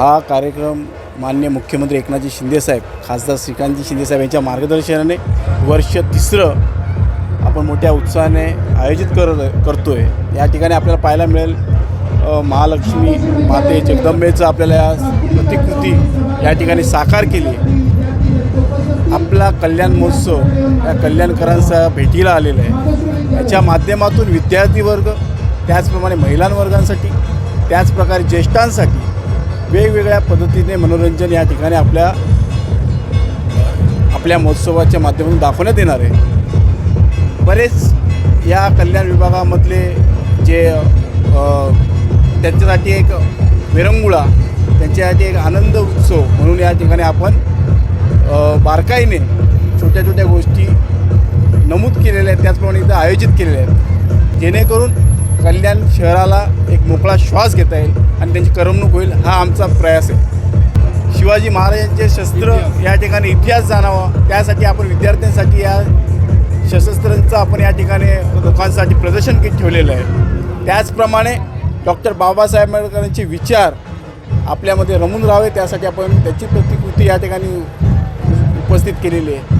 हा कार्यक्रम मान्य मुख्यमंत्री एकनाथजी शिंदेसाहेब खासदार श्रीकांतजी शिंदेसाहेब यांच्या मार्गदर्शनाने वर्ष तिसरं आपण मोठ्या उत्साहाने आयोजित करत करतो आहे या ठिकाणी आपल्याला पाहायला मिळेल महालक्ष्मी माते जगदंबेचं आपल्याला या प्रतिकृती या ठिकाणी साकार केली. आपला कल्याण महोत्सव या कल्याणकरांचा भेटीला आलेला आहे. याच्या माध्यमातून विद्यार्थी वर्ग त्याचप्रमाणे महिलांवर्गांसाठी त्याचप्रकारे ज्येष्ठांसाठी वेगवेगळ्या पद्धतीने मनोरंजन या ठिकाणी आपल्या आपल्या महोत्सवाच्या माध्यमातून दाखवण्यात येणार आहे. बरेच या कल्याण विभागामधले जे त्यांच्यासाठी एक विरंगुळा त्यांच्यासाठी एक आनंद उत्सव म्हणून या ठिकाणी आपण बारकाईने छोट्या छोट्या गोष्टी नमूद केलेल्या आहेत. त्याचप्रमाणे इथं आयोजित केलेल्या आहेत. जेणेकरून कल्याण शहराला एक मोकळा श्वास घेता येईल आणि त्यांची करमणूक होईल हा आमचा प्रयास आहे. शिवाजी महाराजांचे शस्त्र या ठिकाणी इतिहास जाणावा त्यासाठी आपण विद्यार्थ्यांसाठी या सशस्त्रांचं आपण या ठिकाणी लोकांसाठी प्रदर्शन ठेवलेलं आहे. त्याचप्रमाणे डॉक्टर बाबासाहेब आंबेडकरांचे विचार आपल्यामध्ये रमून राहावे त्यासाठी आपण त्याची प्रतिकृती या ठिकाणी उपस्थित केलेली आहे.